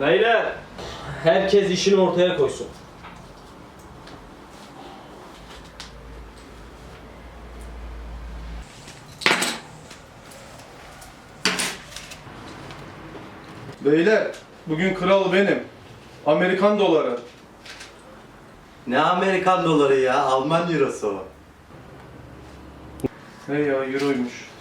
Beyler, herkes işini ortaya koysun. Beyler, bugün kral benim. Amerikan doları. Ne Amerikan doları ya? Alman eurosu o. Ne ya, euroymuş.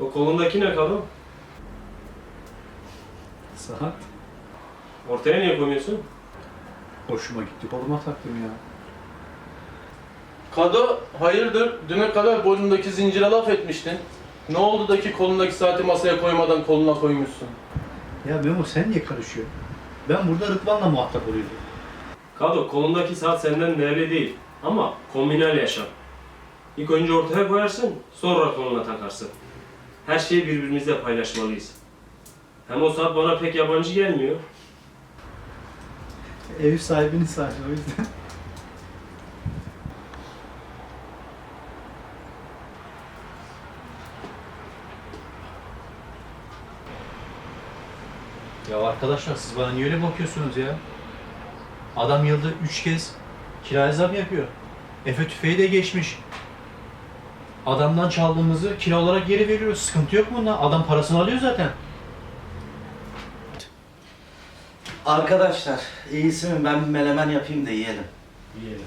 O kolundaki ne kadın? Saat. Ortaya niye koymuyorsun? Hoşuma gitti. Koluma taktım ya. Kado, hayırdır? Düne kadar boynundaki zincire laf etmiştin. Ne oldu da ki kolundaki saati masaya koymadan koluna koymuşsun? Ya Memo sen niye karışıyorsun? Ben burada Rıdvan'la muhatap oluyordum. Kado, kolundaki saat senden değerli değil. Ama kombinal yaşam. İlk önce ortaya koyarsın, sonra koluna takarsın. Her şeyi birbirimizle paylaşmalıyız. Hem o saat bana pek yabancı gelmiyor. Ev sahibinin saati o yüzden. Ya arkadaşlar siz bana niye öyle bakıyorsunuz ya? Adam yılda üç kez kira zam yapıyor. Efe tüfeği de geçmiş. Adamdan çaldığımızı kira olarak geri veriyoruz. Sıkıntı yok bunda. Adam parasını alıyor zaten. Arkadaşlar, iyisi mi? Ben bir melemen yapayım da yiyelim. Yiyelim.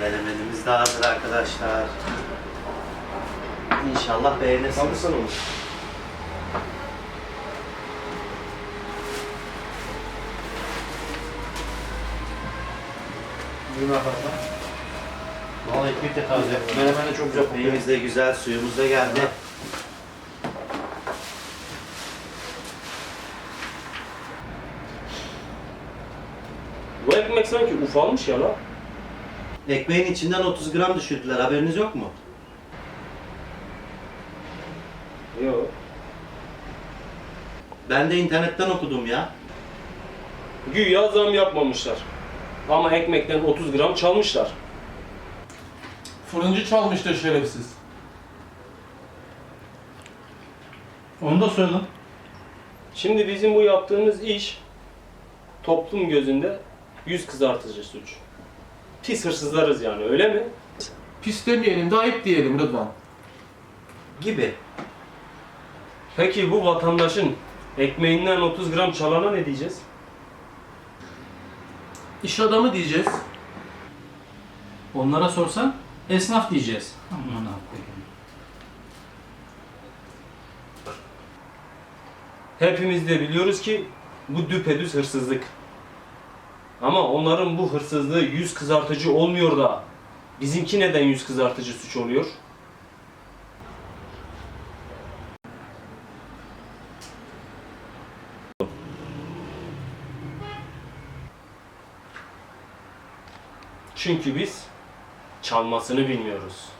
menemenimiz de hazır arkadaşlar. İnşallah beğenirsiniz. Kalırsan olur. Buyurun arkadaşlar. Valla ekmek de taze. Menemen de çok güzel kokuyor. Ekmeğimiz de güzel, suyumuz da geldi. Bu ekmek sanki ufalmış ya la. Ekmeğin içinden 30 gram düşürdüler, haberiniz yok mu? Yok. Ben de internetten okudum ya. Güya zam yapmamışlar. Ama ekmekten 30 gram çalmışlar. Fırıncı çalmıştır şerefsiz. Onu da soyalım. Şimdi bizim bu yaptığımız iş toplum gözünde yüz kızartıcı suç. Pis hırsızlarız yani öyle mi? Pis demeyelim de ayıp diyelim Rıdvan. Gibi. Peki bu vatandaşın ekmeğinden 30 gram çalana ne diyeceğiz? İş adamı diyeceğiz. Onlara sorsan esnaf diyeceğiz. Aman koyayım. Hepimiz de biliyoruz ki bu düpedüz hırsızlık. Ama onların bu hırsızlığı yüz kızartıcı olmuyor da bizimki neden yüz kızartıcı suç oluyor? Çünkü biz çalmasını bilmiyoruz.